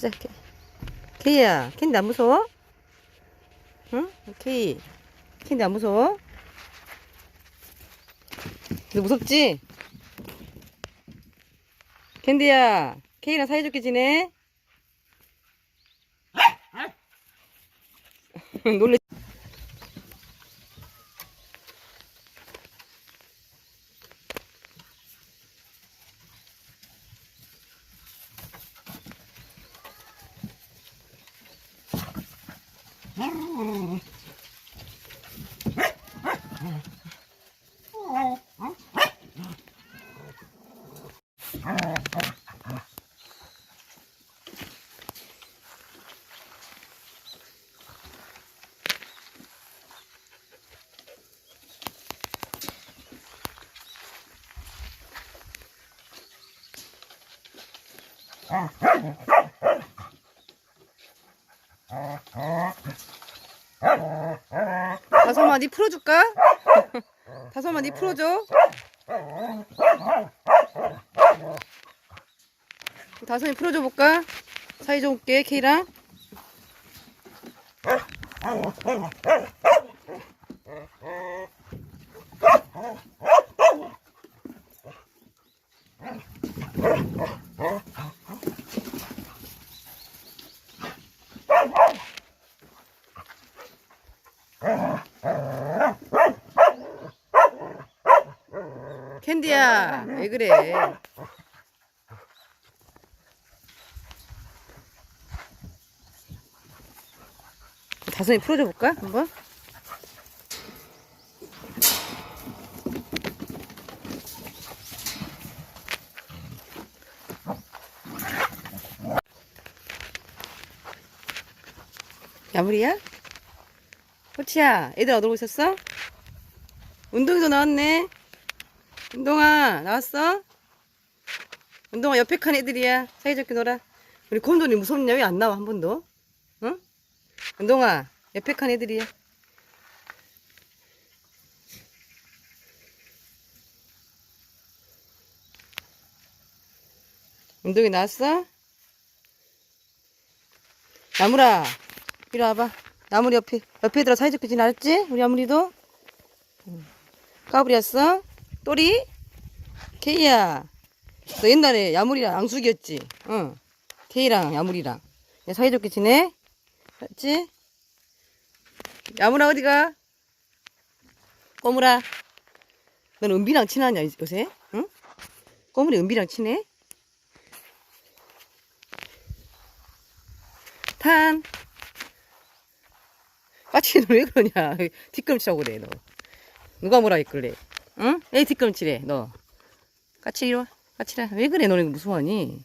가자, 케이. 케이야, 캔디 안 무서워? 응? 케이. 캔디 안 무서워? 너 무섭지? 캔디야, 케이랑 사이좋게 지내? 놀래. 다섯 마디 풀어줄까? 다섯 마디 풀어줘. 다섯이 풀어줘 볼까? 사이좋게 케이랑. 캔디야, 왜 그래? 다섯이 풀어줘 볼까? 한번? 야무리야? 호치야, 애들 어디 오고 있었어? 운동이도 나왔네. 운동아, 나왔어? 운동아, 옆에 칸 애들이야. 사이좋게 놀아. 우리 곰돌이 무섭냐? 왜 안 나와, 한 번도? 응? 운동아, 옆에 칸 애들이야. 운동이 나왔어? 나무라, 이리 와봐. 나무리 옆에, 옆에 들어 사이좋게 지내, 알았지? 우리 아무리도? 응. 까불이었어? 또리? 케이야. 너 옛날에 야물이랑 앙숙이었지? 응. 케이랑 야물이랑. 야, 사이좋게 지내? 알았지? 야물아, 어디가? 꼬물아. 넌 은비랑 친하냐, 요새? 응? 꼬물이 은비랑 친해? 탄. 까치 너왜 그러냐. 뒷걸음치라고 그래, 너. 누가 뭐라 했길래? 응? 애 뒷걸음치래, 너. 까치 이리 와. 까치라. 왜 그래, 너는 무서워하니?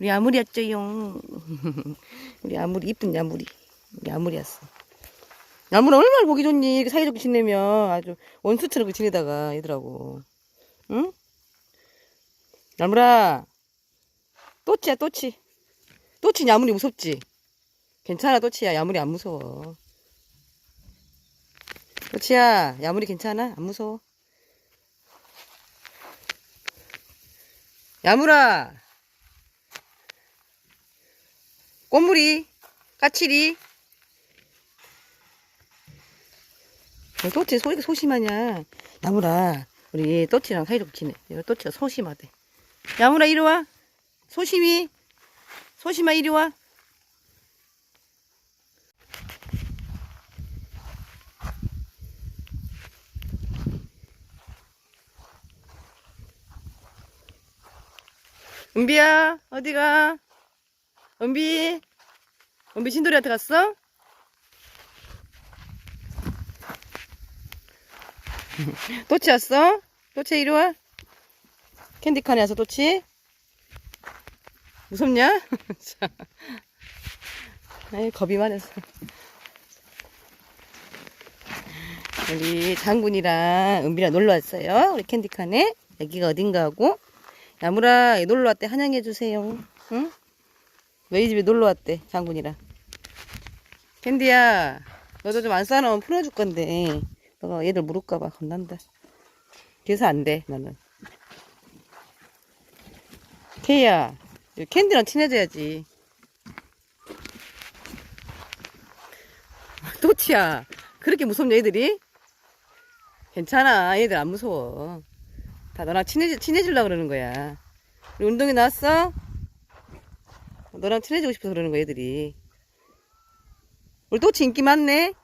우리 아무리였죠용. 우리 아무리, 이쁜 야무리. 아무리였어. 야무리 얼마나 보기 좋니? 사이좋게 지내면 아주 원수처럼 지내다가 얘들하고. 응? 야무라. 또치야, 또치. 또치 야무리 무섭지? 괜찮아, 또치야. 야무리 안 무서워. 또치야, 야무리 괜찮아? 안 무서워. 야무라. 꽃무리. 까칠이. 또치 소리가 소심하냐. 야무라. 우리 또치랑 사이좋게 지내. 이거 또치가 소심하대. 야무라 이리 와. 소심이. 소심아 이리 와. 은비야, 어디가? 은비? 은비 신돌이한테 갔어? 또치 왔어? 또치 이리 와. 캔디칸에 와서 또치? 무섭냐? 자. 아이, 겁이 많아서. 우리 장군이랑 은비랑 놀러 왔어요. 우리 캔디칸에. 여기가 어딘가 하고. 야무라 놀러 왔대 한양해 주세요. 응? 너희 집에 놀러 왔대 장군이랑. 캔디야, 너도 좀 안 싸놓으면 풀어줄 건데 너가 얘들 물을까봐 겁난다. 그래서 안 돼, 나는. 케이야, 캔디랑 친해져야지. 도치야, 그렇게 무섭냐, 얘들이? 괜찮아, 얘들 안 무서워. 다 너랑 친해지, 친해지려고 그러는 거야. 우리 운동이 나왔어? 너랑 친해지고 싶어서 그러는 거야, 얘들이. 우리 도치 인기 많네?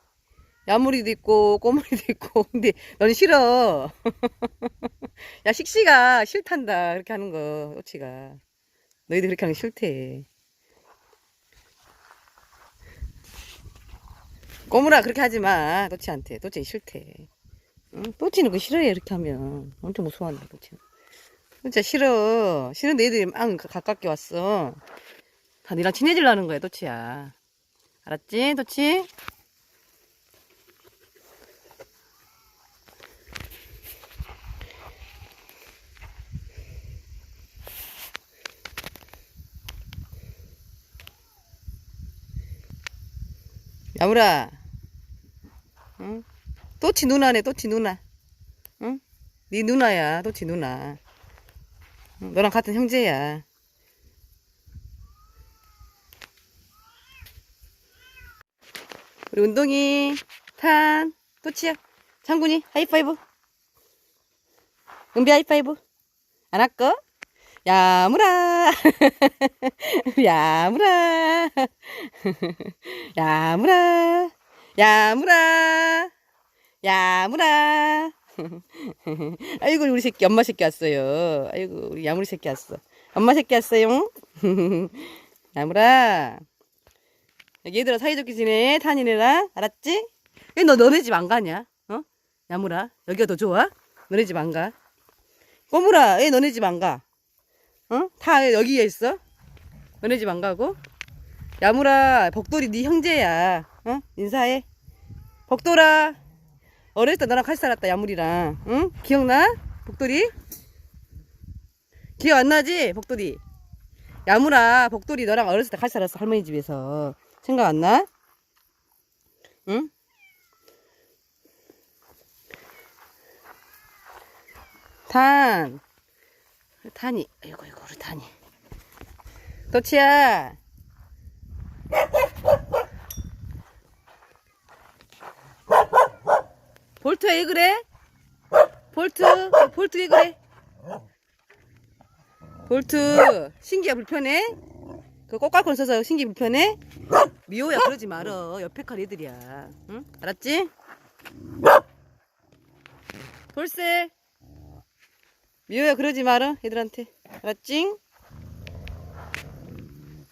야무리도 있고, 꼬물이도 있고. 근데 넌 싫어. 야, 식시가 싫단다. 그렇게 하는 거, 도치가. 너희들 그렇게 하는 거 싫대. 꼬물아, 그렇게 하지 마. 도치한테. 도치 싫대. 응? 또치는 그 싫어해 이렇게 하면 엄청 무서워한다 또치는 진짜 싫어 싫은데 애들이 막 가- 가깝게 왔어 다 니랑 친해지려는 거야 또치야 알았지 또치? 야무라 응? 또치 누나네, 또치 누나. 응? 네 누나야, 또치 누나. 응, 너랑 같은 형제야. 우리 운동이, 탄, 또치야. 장군이, 하이파이브. 은비 하이파이브. 안 할까? 야무라. 야무라. 야무라. 야무라. 야무라. 아이고 우리 새끼 엄마 새끼 왔어요. 아이고 우리 야무리 새끼 왔어. 엄마 새끼 왔어요. 야무라. 얘들아 사이좋게 지내 탄이네랑 알았지? 왜 너 너네 집 안 가냐? 어? 야무라 여기가 더 좋아? 너네 집 안 가? 꼬무라 왜 너네 집 안 가? 어? 다 여기에 있어? 너네 집 안 가고? 야무라 복돌이 네 형제야. 어? 인사해. 복돌아. 어렸을 때 너랑 같이 살았다 야물이랑 응? 기억나? 복돌이? 기억 안 나지? 복돌이 야물아 복돌이 너랑 어렸을 때 같이 살았어 할머니 집에서 생각 안 나? 응? 탄 아이고 아이고 우리 탄이 도치야 볼트 왜 그래? 볼트 볼트 왜 그래? 볼트 신기가 불편해? 그 꽃갈콘 써서 신기 불편해? 미호야 그러지 말어 옆에 칼 애들이야 응? 알았지? 돌쇠 미호야 그러지 말어 애들한테 알았지?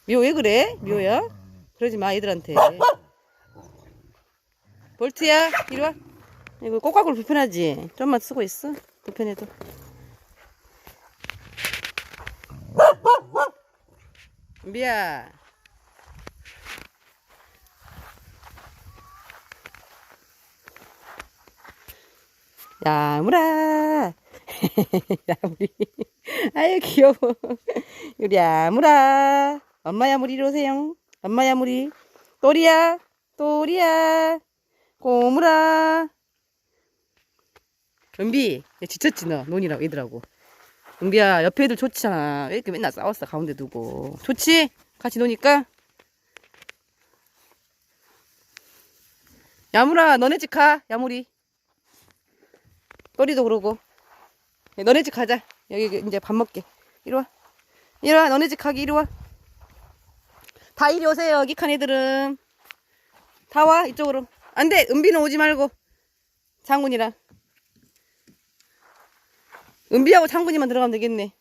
미호 왜 그래? 미호야 그러지 마 애들한테 볼트야 이리 와 이거 꼬깍꼬 불편하지? 좀만 쓰고 있어. 불편해도. 은비야. 야무라. 야무리. 아유, 귀여워. 우리 야무라. 엄마 야무리 오세요. 엄마 야무리. 또리야. 또리야. 꼬무라. 은비, 얘 지쳤지 너 논이라고 얘들하고. 은비야 옆에 애들 좋지잖아. 왜 이렇게 맨날 싸웠어 가운데 두고. 좋지? 같이 노니까. 야무라 너네 집 가. 야무리. 또리도 그러고. 야, 너네 집 가자. 여기 이제 밥 먹게. 이리 와. 이리 와. 너네 집 가기 이리 와. 다 이리 오세요. 여기 칸 애들은. 다 와. 이쪽으로. 안 돼. 은비는 오지 말고. 장군이랑. 은비하고 장군이만 들어가면 되겠네.